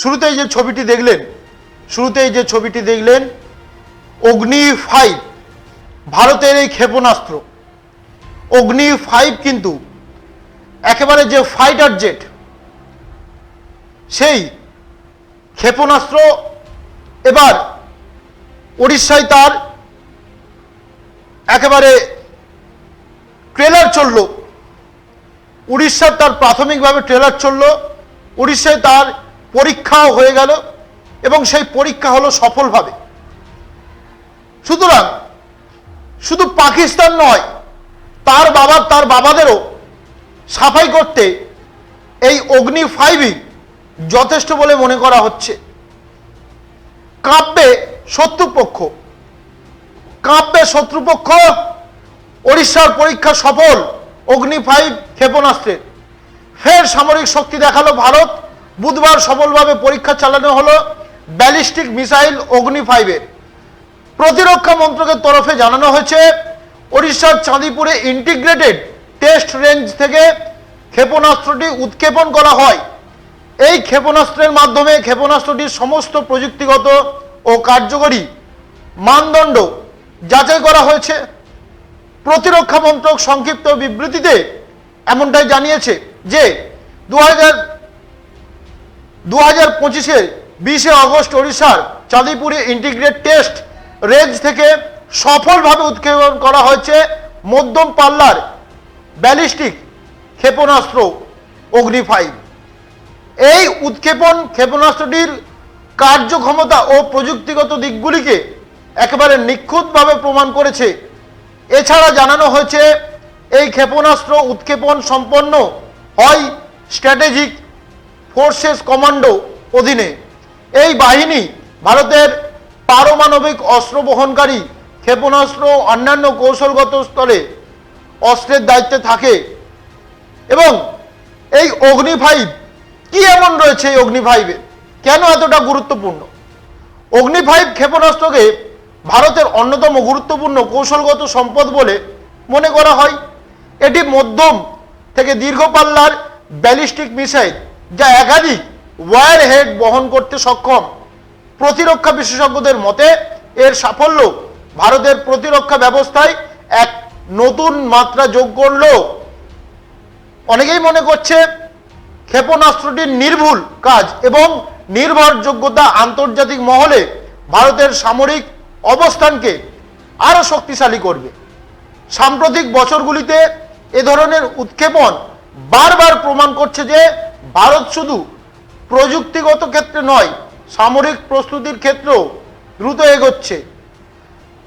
শুরুতেই যে ছবিটি দেখলেন, শুরুতেই যে ছবিটি দেখলেন, অগ্নি ফাইভ, ভারতের এই ক্ষেপণাস্ত্র। অগ্নি ফাইভ কিন্তু একেবারে যে ফাইটার জেট, সেই ক্ষেপণাস্ত্র এবার উড়িষ্যায় তার একেবারে ট্রেলার চলল। উড়িষ্যার তার প্রাথমিকভাবে ট্রেলার চলল। উড়িষ্যায় তার পরীক্ষাও হয়ে গেল এবং সেই পরীক্ষা হলো সফলভাবে। সুতরাং শুধু পাকিস্তান নয়, তার বাবা, তার বাবাদেরও সাফাই করতে এই অগ্নি ফাইভই যথেষ্ট বলে মনে করা হচ্ছে। কাঁপবে শত্রুপক্ষ কাঁপবে শত্রুপক্ষ, ওড়িশার পরীক্ষা সফল, অগ্নি ফাইভ ক্ষেপণাস্ত্রের। ফের সামরিক শক্তি দেখাল ভারত বুধবার সফলভাবে পরীক্ষা চালানো হলো ব্যালিস্টিক মিসাইল অগ্নি ফাইভের। প্রতিরক্ষা মন্ত্রকের তরফে জানানো হয়েছে, ওড়িশার চাঁদিপুরে ইন্টিগ্রেটেড টেস্ট রেঞ্জ থেকে ক্ষেপণাস্ত্রটি উৎক্ষেপণ করা হয়। এই ক্ষেপণাস্ত্রের মাধ্যমে ক্ষেপণাস্ত্রটির সমস্ত প্রযুক্তিগত ও কার্যকরী মানদণ্ড যাচাই করা হয়েছে। প্রতিরক্ষা মন্ত্রক সংক্ষিপ্ত বিবৃতিতে এমনটাই জানিয়েছে যে দু হাজার দু হাজার পঁচিশের বিশে অগস্ট ওড়িশার চাঁদিপুরে ইন্টিগ্রেট টেস্ট রেঞ্জ থেকে সফলভাবে উৎক্ষেপণ করা হয়েছে মধ্যম পাল্লার ব্যালিস্টিক ক্ষেপণাস্ত্র অগ্নি ফাইভ এই উৎক্ষেপণ ক্ষেপণাস্ত্রটির কার্যক্ষমতা ও প্রযুক্তিগত দিকগুলিকে একেবারে নিখুঁতভাবে প্রমাণ করেছে। এছাড়া জানানো হয়েছে, এই ক্ষেপণাস্ত্র উৎক্ষেপণ সম্পন্ন হয় স্ট্র্যাটেজিক ফোর্সেস কমান্ডো অধীনে। এই বাহিনী ভারতের পারমাণবিক অস্ত্র বহনকারী, ক্ষেপণাস্ত্র অন্যান্য কৌশলগত স্তরে অস্ত্রের দায়িত্বে থাকে। এবং এই অগ্নি ফাইভ কি এমন রয়েছে এই অগ্নি ফাইভে কেন এতটা গুরুত্বপূর্ণ? অগ্নি ফাইভ ক্ষেপণাস্ত্রকে ভারতের অন্যতম গুরুত্বপূর্ণ কৌশলগত সম্পদ বলে মনে করা হয়। এটি মধ্যম থেকে দীর্ঘ পাল্লার ব্যালিস্টিক মিসাইল যা একাধিক ওয়ার হেড বহন করতে সক্ষম। প্রতিরক্ষা বিশেষজ্ঞদের মতে, এর সাফল্য ভারতের প্রতিরক্ষা ব্যবস্থায় এক নতুন মাত্রা যোগ করল। অনেকেই মনে করছে, ক্ষেপণাস্ত্রটির নির্ভুল কাজ এবং নির্ভরযোগ্যতা আন্তর্জাতিক মহলে ভারতের সামরিক অবস্থানকে আরও শক্তিশালী করবে। সাম্প্রতিক বছরগুলিতে এ ধরনের উৎক্ষেপণ বারবার প্রমাণ করছে যে ভারত শুধু প্রযুক্তিগত ক্ষেত্রে নয়, সামরিক প্রস্তুতির ক্ষেত্রেও দ্রুত এগোচ্ছে।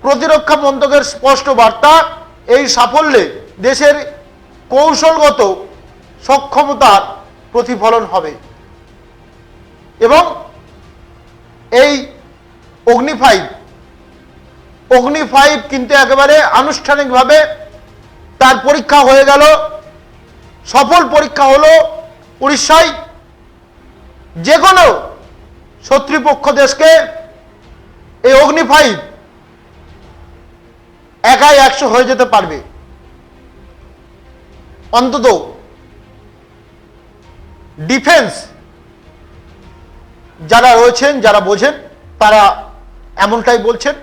প্রতিরক্ষা মন্ত্রকের স্পষ্ট বার্তা, এই সাফল্যে দেশের কৌশলগত সক্ষমতার প্রতিফলন হবে। এবং এই অগ্নি ফাইভ অগ্নি ফাইভ কিন্তু একেবারে আনুষ্ঠানিকভাবে তার পরীক্ষা হয়ে গেল। সফল পরীক্ষা হলো উড়িষ্যায় যে কোনো শত্রুপক্ষ দেশকে এই অগ্নি ফাইভ একাই একশো হয়ে যেতে পারবে। অন্তত ডিফেন্স যারা রয়েছেন, যারা বোঝেন, তারা এমনটাই বলছেন।